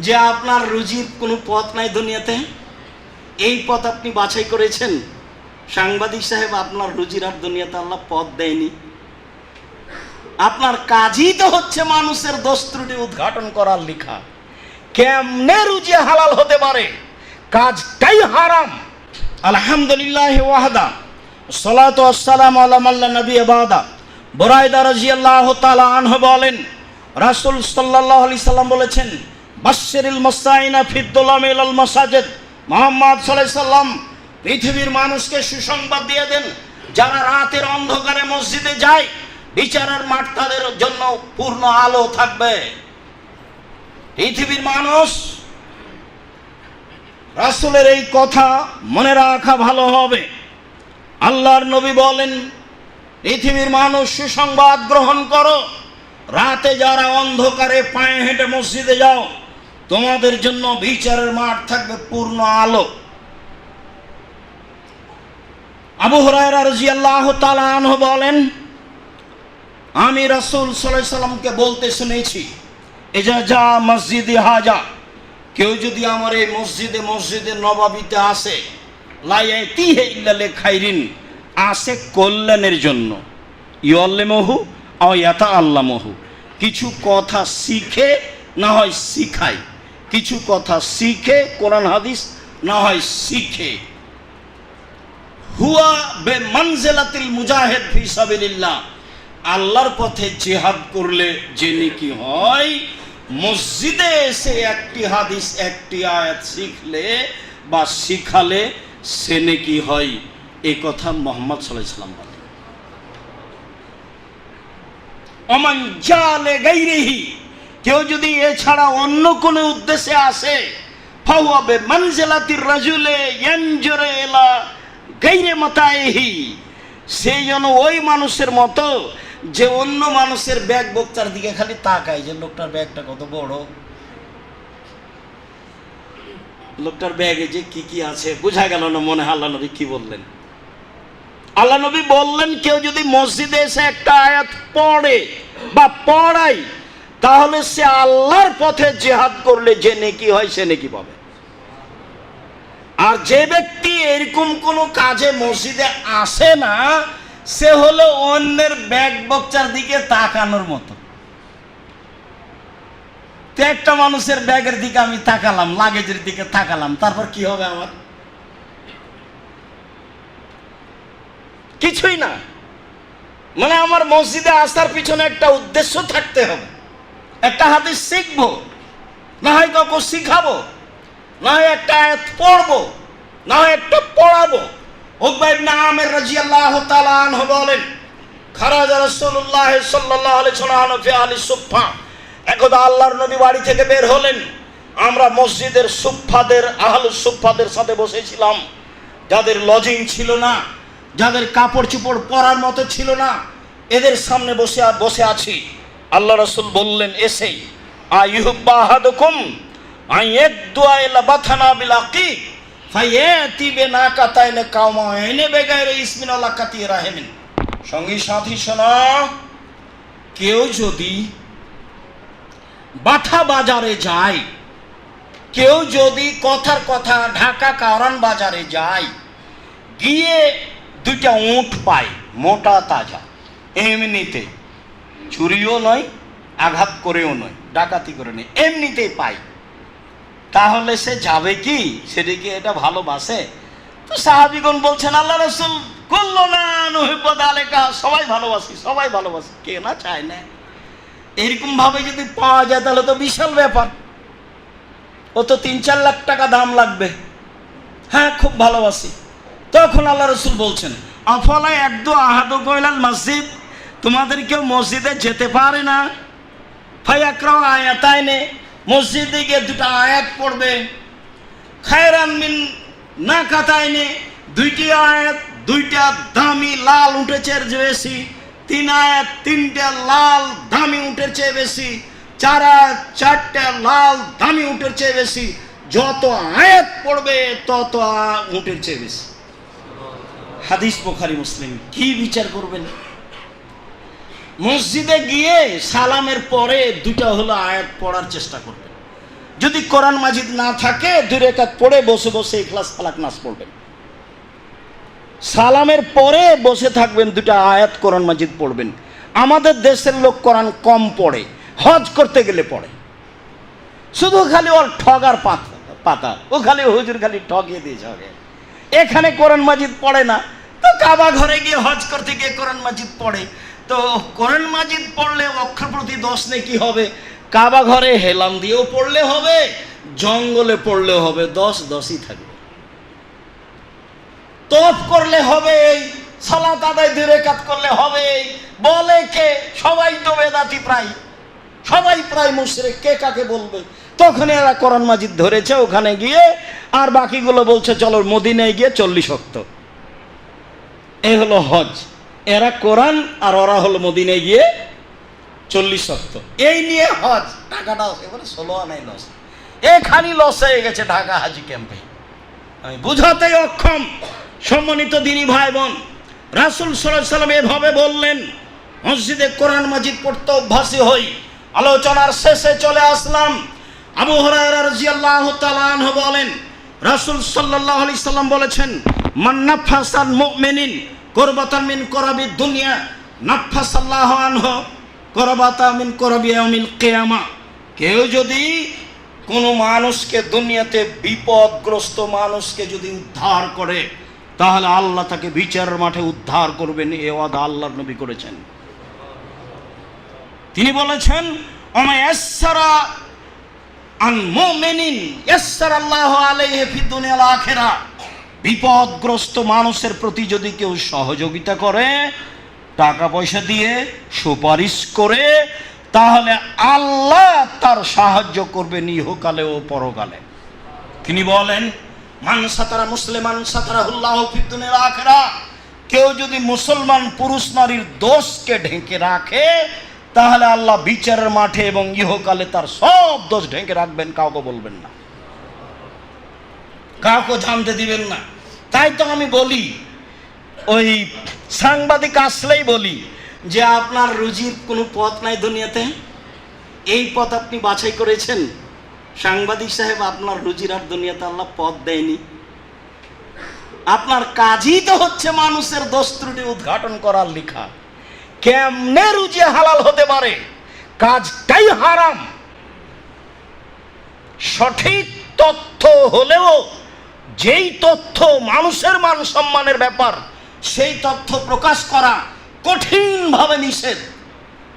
যে আপনার রুজির কোনো পথ নাই দুনিয়াতে? এই পথ আপনি বাছাই করেছেন? সাংবাদিক সাহেব, আপনার রুজির আর দুনিয়াতে আল্লাহ পথ দেয়নি। আপনার কাজই তো হচ্ছে মানুষের দোষ ত্রুটি উদ্ঘাটন করার লেখা। কেমনে রুজি হালাল হতে পারে? কাজটাই হারাম। আলহামদুলিল্লাহ ওয়াহদা। সালাতু আসসালাম আলা মাল্লা নবী বাদা। বরাইদা রাদিয়াল্লাহু তাআলা আনহু বলেন, রাসূল সাল্লাল্লাহু আলাইহি সাল্লাম বলেছেন বাশশিরিল মুসাইনা ফিদ্দুলাম ইলাল মাসাজিদ। মুহাম্মদ সাল্লাম পৃথিবীর মানুষকে সুসংবাদ দিয়ে দেন, যারা রাতের অন্ধকারে মসজিদে যায়, বিচারের মাঠ তাদের জন্য পূর্ণ আলো থাকবে। পৃথিবীর মানুষ রাসূলের এই কথা মনে রাখা ভালো হবে। আল্লাহর নবী বলেন, পৃথিবীর মানুষ সুসংবাদ গ্রহণ করো, রাতে যারা অন্ধকারে পায়ে হেঁটে মসজিদে যাও তোমাদের জন্য বিচারের মাঠ থাকবে পূর্ণ আলো। আবু হরায়রা বলেন, আমি রাসুল সাল্লাল্লাহু সাল্লামকে বলতে শুনেছি এজা যা মসজিদে হাজা, কেউ যদি আমার এই মসজিদে মসজিদে নবাবিতে আসে খাইরিন, আসে কল্যাণের জন্য। ইয়ল্লেমহু অয়াতা আল্লামহু কিছু কথা শিখে, না হয় শিখায়। কিছু কথা শিখে, কোরআন, হাদিস, না হয় শিখে। হুয়া বে মনজেলাতিল মুজাহিদ ফি সাবিলিল্লাহ। আল্লাহর পথে জিহাদ করলে যে নাকি হয়, মসজিদে এসে একটি হাদিস, একটি আয়াত শিখলে বা শিখালে সে নাকি হয়। এ কথা মোহাম্মদ সাল্লাম বলে অমান জালে গাইরেহি কেউ যদি এছাড়া অন্য কোনো উদ্দেশ্যে আসে, ফাওয়াবে মনজেলাতির রাজুলে ইয়ানজুরে এলা গাইরে মাতায়েহি সেই যেন ওই মানুষের মতো যে অন্য মানুষের ব্যাগ বক্তার দিকে খালি তাকায় যে লোকটার ব্যাগটা কত বড়। লোকটার ব্যাগে যে কি কি আছে, বোঝা গেল না মনে হয় আল্লাহ নবী কি বললেন। আল্লাহ নবী বললেন, কেউ যদি মসজিদে এসে একটা আয়াত পড়ে বা পড়ায় তাহলে সে আল্লাহর পথে জেহাদ করলে যে নেকি হয় সে নেকি পাবে। আর যে ব্যক্তি এরকম কোনো কাজে মসজিদে আসে না, সে হলো অন্যের ব্যাগ বক্সার দিকে তাকানোর মতো। একটা মানুষের ব্যাগের দিকে আমি তাকালাম, লাগেজের দিকে তাকালাম, তারপর কি হবে আমার? কিছুই না। মানে আমার মসজিদে আসার পিছনে একটা উদ্দেশ্য থাকতে হবে। একটা হাতে শিখব, না হয় কাউকে শিখাবো, না হয় একটা আয়াত পড়ব, না হয় একটা পড়াবো। উকবা ইবনে আমির রাদিয়াল্লাহু তাআলা আনহু বলেন, খারাজা রাসূলুল্লাহ সাল্লাল্লাহু আলাইহি ওয়াসাল্লাম ফি আহলি সুফফা, একদা আল্লাহর নবী বাড়ি থেকে বের হলেন, আমরা মসজিদের সুফফাদের আহলুস সুফফাদের সাথে বসেছিলাম। যাদের লজিং ছিল না, যাদের কাপড় চোপড় পরার মতো ছিল না, এদের সামনে বসে বসে আছি। আল্লাহ রসুল বললেন, এসেই আইহুব্বা আহাদুকুম আইয়াদুয়া ইলা বাথানা বিল আকিক ফায়াতি বিনা কাতাইনে কাওমা এনে সঙ্গী সাথী কেউ যদি বাথা বাজারে যায়, কেউ যদি কথার কথা ঢাকা কারণ বাজারে যায়, গিয়ে দুইটা উঁট পায়, মোটা তাজা, এমনিতে চুরিও নয়, আঘাত করেও নয়, ডাকাতি করে নেই এমনিতেই পায়। তাহলে সে যাবে কি? সেদিকে এটা ভালোবাসে? তো সাহাবিগণ বলছেন, আল্লাহ রসুল করল না সবাই ভালোবাসি সবাই ভালোবাসি, কে না চায় না? এরকম ভাবে যদি পাওয়া যায়, তাহলে তো বিশাল ব্যাপার। ও তো তিন চার লাখ টাকা দাম লাগবে। হ্যাঁ খুব ভালোবাসি। তখন আল্লাহ রসুল বলছেন, আফলা একদু আহাদু মসজিদ? তোমাদের কেউ মসজিদে যেতে পারে না। ফাইয়াক্রাও আয়াতায় নে মসজিদে গিয়ে দুটো আয়াত পড়বে। খায়রান মিন না কাতায় নে দুইটি আয়াত, দুইটা দামি লাল উঠেছে বেশি। তিন আয়াত, তিনটা লাল দামি চেয়ে বেশি। চার আয়াত, চারটা লাল দামি চেয়ে বেশি। যত আয়াত পড়বে, তত চেয়ে বেশি। হাদিস বোখারি, মুসলিম, কি বিচার করবেন? মসজিদে গিয়ে সালামের পরে দুটা হলো আয়াত পড়ার চেষ্টা করবেন। যদি কোরআন মাজিদ না থাকে, দুই রেখাত পড়ে বসে বসে ইখলাস ফালাক নাস পড়বেন। সালামের পরে বসে থাকবেন দুটা আয়াত কোরআন মাজিদ পড়বেন। আমাদের দেশের লোক কোরআন কম পড়ে, হজ করতে গেলে পড়ে। শুধু খালি ওর ঠগার পাতা পাতা। ও খালি হুজুর খালি ঠগিয়ে দিয়েছে ওকে এখানে কোরআন মাজিদ পড়ে না। তো কাবা ঘরে গিয়ে হজ করতে গিয়ে কোরআন মাজিদ পড়ে। তো কোরআন মাজিদ পড়লে অক্ষর প্রতি দোষ নেই, কি হবে? কাবা ঘরে হেলাম দিয়েও পড়লে হবে, জঙ্গলে পড়লে হবে, দশ দশই থাকবে। তফ করলে হবে সালাত আদায় দূরে কাজ করলে হবে বলে কে? সবাই তো বেদাতি প্রায়। সবাই প্রায় মুশরিক, কে কাকে বলবে? তখন এরা কোরআন মাজিদ ধরেছে, ওখানে গিয়ে আর বাকিগুলো বলছে, চলো মদিনায় গিয়ে চল্লিশ শক্ত এই হলো হজ। এরা কোরআন আর ওরা হলো মদিনায় গিয়ে চল্লিশ শক্ত। এই নিয়ে হজ টাকাটা এবারে ষোলো আনাই লস। এখানি লস হয়ে গেছে ঢাকা হাজি ক্যাম্পে। আমি বুঝাতে অক্ষম, সম্মানিত দিনী ভাই বোন রাসুল সাল্লাহ সাল্লাম এভাবে বললেন, মসজিদে কোরআন মাজিদ পড়তে অভ্যাসী হই, আলোচনার শেষে চলে আসলাম। আবু হরাইরা রাদিয়াল্লাহু তাআলা আনহু বলেন, রাসূল সাল্লাল্লাহু আলাইহি সাল্লাম বলেছেন, মান নাফাসান মুমিনিন কুরবাতান মিন কুরাবি দুনিয়া নাফাসাল্লাহু আনহু, কুরবাতা কুরাবি ইয়াউমিল কিয়ামা। কেউ যদি কোনো মানুষকে দুনিয়াতে বিপদগ্রস্ত মানুষকে যদি উদ্ধার করে, তাহলে আল্লাহ তাকে বিচারের মাঠে উদ্ধার করবেন, এ ওয়াদা আল্লাহর নবী করেছেন। তিনি বলেছেন অমায়াসারা আন মুমিনিন, ইয়াসসার আল্লাহু আলাইহি ফিদ দুনিয়াল আখিরা বিপদগ্রস্ত মানুষের প্রতি যদি কেউ সহযোগিতা করে টাকা পয়সা দিয়ে সুপারিশ করে, তাহলে আল্লাহ তার সাহায্য করবেন ইহকালে ও পরকালে। তিনি বলেন, মান সাতারা মুসলিমান সাতারা হুল্লাহ ফিদ্দুনের আখেরা কেউ যদি মুসলমান পুরুষ নারীর দোষকে ঢেকে রাখে, তাহলে আল্লাহ বিচারের মাঠে এবং ইহকালে তার সব দোষ ঢেকে রাখবেন, কাউকে বলবেন না। কাউকে জানতে দিবেন না। তাই তো আমি বলি, ওই সাংবাদিক আসলেই বলি যে আপনার রুজির কোনো পথ নাই দুনিয়াতে। এই পথ আপনি বাছাই করেছেন। সাংবাদিক সাহেব, আপনার রুজির আর দুনিয়াতে আল্লাহ পথ দেয়নি। আপনার কাজই তো হচ্ছে মানুষের দোষ ত্রুটি উদ্ঘাটন করার লেখা। কেমনে রুজি হালাল হতে পারে? কাজটাই হারাম। সঠিক তথ্য হলেও যেই তথ্য মানুষের মান সম্মানের ব্যাপার, সেই তথ্য প্রকাশ করা কঠিনভাবে নিষেধ।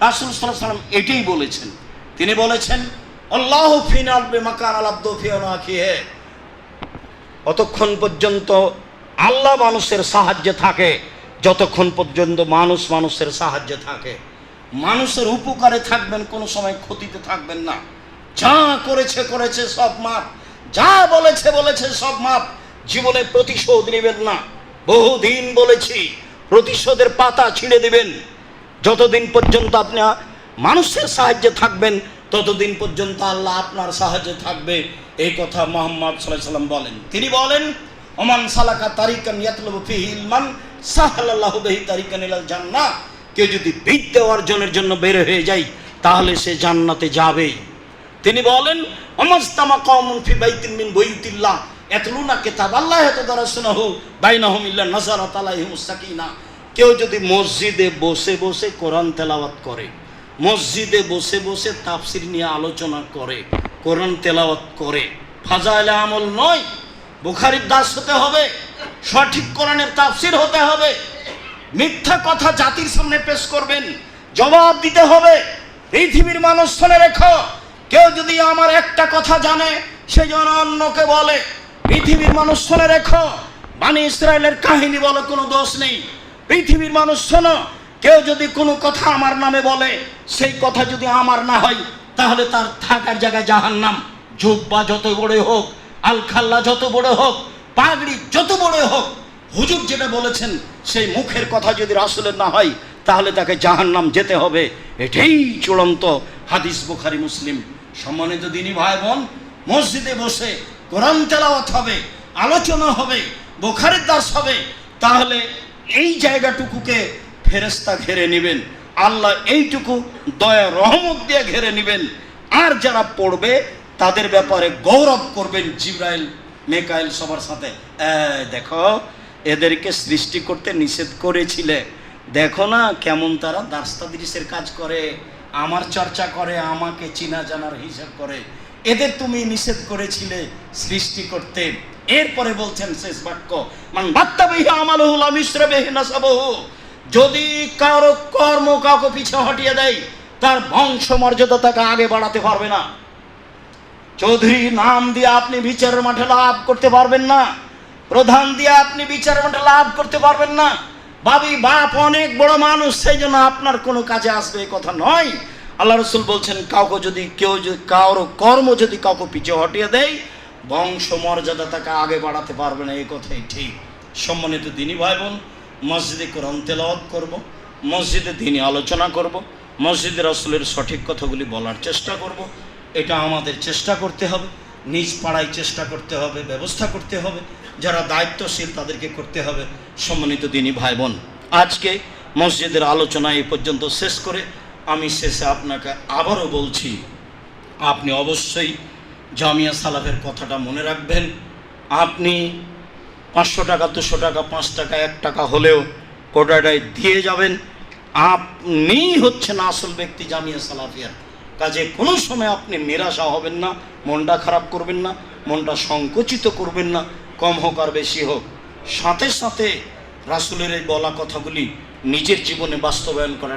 রাসুল সাল্লাম এটাই বলেছেন। তিনি বলেছেন, আল্লাহ ফিনাল বেমাকান আলাব্দ অতক্ষণ পর্যন্ত আল্লাহ মানুষের সাহায্যে থাকে, যতক্ষণ পর্যন্ত মানুষ মানুষের সাহায্যে থাকে। মানুষের উপকারে থাকবেন, কোনো সময় ক্ষতিতে থাকবেন না। যা করেছে করেছে, সব মাপ যা বলেছে বলেছে, সব মাপ। জীবনে প্রতিশোধ নেবেন না। বহুদিন বলেছি, প্রতিশোধের পাতা ছিঁড়ে দেবেন। যতদিন পর্যন্ত আপনি, মানুষের সাহায্যে থাকবেন, ততদিন পর্যন্ত আল্লাহ আপনার সাহায্যে থাকবে। এই কথা মোহাম্মদ সাল্লাম বলেন। তিনি বলেন, ওমান সালাকা তারিকান ইয়াতলবু ইলমান, সাহালাল্লাহু বিহি তারিকান ইলাল কেউ যদি বিদ্যা অর্জনের জন্য বের হয়ে যায়, তাহলে সে জান্নাতে যাবেই। তিনি বলেন অমস্তামা কওমুন ফি বাইতিন মিন বুয়ুতিল্লাহ ইয়াতলুনা কিতাবাল্লাহ ইয়াতাদারাসুনাহু বাইনাহুম ইল্লা নাযারাত আলাইহিমুস সাকিনা। কেউ যদি মসজিদে বসে বসে কোরআন তেলাওয়াত করে, মসজিদে বসে বসে তাফসির নিয়ে আলোচনা করে, কোরআন তেলাওয়াত করে, ফাজাইলে আমল নয়, বুখারির দাস হতে হবে, সঠিক কোরআনের তাফসির হতে হবে, মিথ্যা কথা জাতির সামনে পেশ করবেন, জবাব দিতে হবে, পৃথিবীর মানুষ শুনে রেখো। কেউ যদি আমার একটা কথা জানে, সে যেন অন্যকে বলে। পৃথিবীর মানুষ শুনে রেখো বাণী ইসরায়েলের কাহিনী বলে কোনো দোষ নেই। পৃথিবীর মানুষ শোনো, কেউ যদি কোনো কথা আমার নামে বলে, সেই কথা যদি আমার না হয়, তাহলে তার থাকার জায়গায় জাহান্নাম। জুব্বা যত বড় হোক, আলখাল্লা যত বড় হোক, পাগড়ি যত বড় হোক, হুজুর যেটা বলেছেন, সেই মুখের কথা যদি রাসুলের না হয়, তাহলে তাকে জাহান্নাম যেতে হবে। এটাই চূড়ান্ত হাদিস বুখারি মুসলিম। সম্মানিত দিনী ভাই বোন, মসজিদে বসে কোরআন তেলাওয়াত হবে, আলোচনা হবে, বুখারির দাস হবে, তাহলে এই জায়গাটুকুকে ফেরেস্তা ঘেরে নেবেন। আল্লাহ এইটুকু দয়া, রহমত দিয়ে ঘেরে নেবেন। আর যারা পড়বে, তাদের ব্যাপারে গৌরব করবেন জিব্রাইল, মেকাইল সবার সাথে। দেখো, এদেরকে সৃষ্টি করতে নিষেধ করেছিলে। দেখো না কেমন তারা দাস্তাদিরিসের কাজ করে। আমার চর্চা করে, আমাকে চিনা জানার হিসাব করে। এদের তুমি নিষেধ করেছিলে সৃষ্টি করতে। এরপরে বলছেন শেষ বাক্য, মান বাত্তা বেহি আমালহুল মিশ্র বেহি যদি কারও কর্ম কাউকে পিছু হটিয়ে দেয়, তার বংশ মর্যাদা তাকে আগে বাড়াতে পারবে না। চৌধুরী, নাম দিয়ে আপনি বিচারের মাঠে লাভ করতে পারবেন না। প্রধান দিয়ে আপনি বিচারের মাঠে লাভ করতে পারবেন না। ভাবি, বাপ অনেক বড় মানুষ সেই জন্য আপনার কোনো কাজে আসবে এই কথা নয়। আল্লাহ রসুল বলছেন, কাউকে যদি কেউ যদি, কারও কর্ম যদি কাউকে পিছে হটিয়ে দেয় বংশ মর্যাদা তাকে আগে বাড়াতে পারবে না, এই কথাই ঠিক। সম্মানিত দিনই ভাই বোন মসজিদে কোরআন তেলাওয়াত করব, মসজিদে দিনই আলোচনা করব মসজিদের রসুলের সঠিক কথাগুলি বলার চেষ্টা করব। এটা আমাদের চেষ্টা করতে হবে, নিজ পাড়ায় চেষ্টা করতে হবে, ব্যবস্থা করতে হবে। যারা দায়িত্বশীল তাদেরকে করতে হবে। সম্মানিত দিনী ভাই বোন আজকে মসজিদের আলোচনা এই পর্যন্ত শেষ করে আমি শেষে আপনাকে আবারও বলছি, আপনি অবশ্যই জামিয়া সালাফের কথাটা মনে রাখবেন। আপনি পাঁচশো টাকা, দুশো টাকা, পাঁচ টাকা, এক টাকা হলেও কোটাটায় দিয়ে যাবেন। আপনি হচ্ছেন আসল ব্যক্তি জামিয়া সালাফিয়ার কাজে কোনো সময় আপনি নিরাশা হবেন না, মনটা খারাপ করবেন না, মনটা সংকুচিত করবেন না। কম হোক আর বেশি হোক, সাথে সাথে রাসুলের এই বলা কথাগুলি নিজের জীবনে বাস্তবায়ন করার